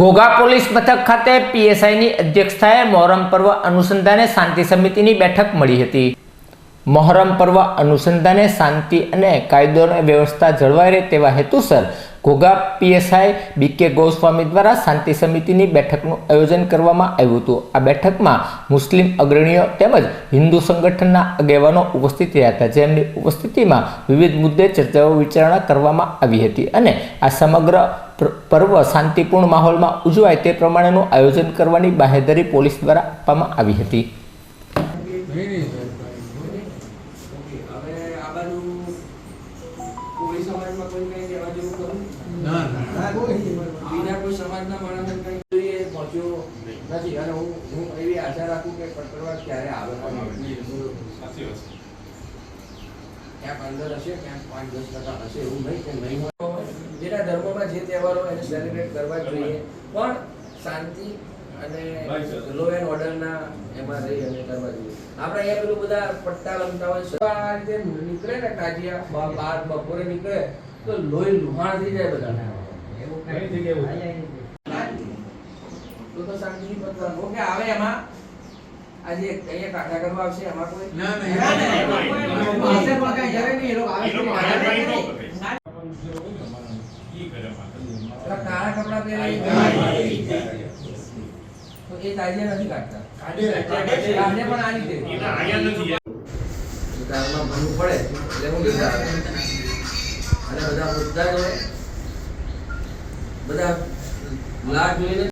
Ghogha police મથક ખાતે પીએસઆઈની અધ્યક્ષતાએ મોહરમ પર્વ અનુસંધાને શાંતિ સમિતિની બેઠક મળી હતી. મોહરમ પર્વ અનુસંધાને શાંતિ અને કાયદો અને વ્યવસ્થા જળવાઈ રહે તેવા હેતુસર ઘોઘા પીએસઆઈ બીકે ગોસ્વામી દ્વારા શાંતિ સમિતિની બેઠકનું આયોજન કરવામાં આવ્યું હતું. આ બેઠકમાં મુસ્લિમ અગ્રણીઓ તેમજ હિન્દુ સંગઠનના આગેવાનો ઉપસ્થિત રહ્યા હતા. જેમની ઉપસ્થિતિમાં વિવિધ મુદ્દે ચર્ચાઓ વિચારણા કરવામાં આવી હતી અને આ સમગ્ર પર્વ શાંતિપૂર્ણ માહોલમાં ઉજવાય તે પ્રમાણેનું આયોજન કરવાની બાહેધરી પોલીસ દ્વારા આપવામાં આવી હતી. સમાજમાં કોઈ કઈ કહેવા જેવું ખરું? ના ના. બીજા કોઈ સમાજના માણસને કઈ જોઈએ પહોંચ્યો નથી અને હું હું એવી આશા રાખું કે કટરવાદ ક્યારે આવે પણ ક્યાંક અંદર હશે ક્યાંક પાંચ દસ ટકા હશે એવું નહીં કે નહીં હોય. જેના ધર્મમાં જે તહેવારો એને સેલિબ્રેટ કરવા જોઈએ. પણ શાંતિ અને લો એન્ડ ઓર્ડરના એમાં રહી અને કરવા જોઈએ આપણે અહીંયા પેલું બધા પટ્ટા રમતા હોય છે. આ જે નીકળે ને કાજિયા બાર બપોરે નીકળે તો લોહી લુહાણ થઈ જાય બધા તો તો શાંતિથી પતવાનું. ઓકે આવે એમાં? આજે અહીંયા કાકા કરવા આવશે એમાં કોઈ? ના, ના, ના, પાસે પણ કાંઈ જરાય નહીં, એ લોકો આવે એ લોકો છે, કાળા કપડાં પહેરી તો એ તાજિયા નથી કાઢતા. કાઢે, પણ આ રીતે કારમાં ભરવું પડે એટલે હું લીધા અને બધા મુદ્દા બધા લાગ જોઈને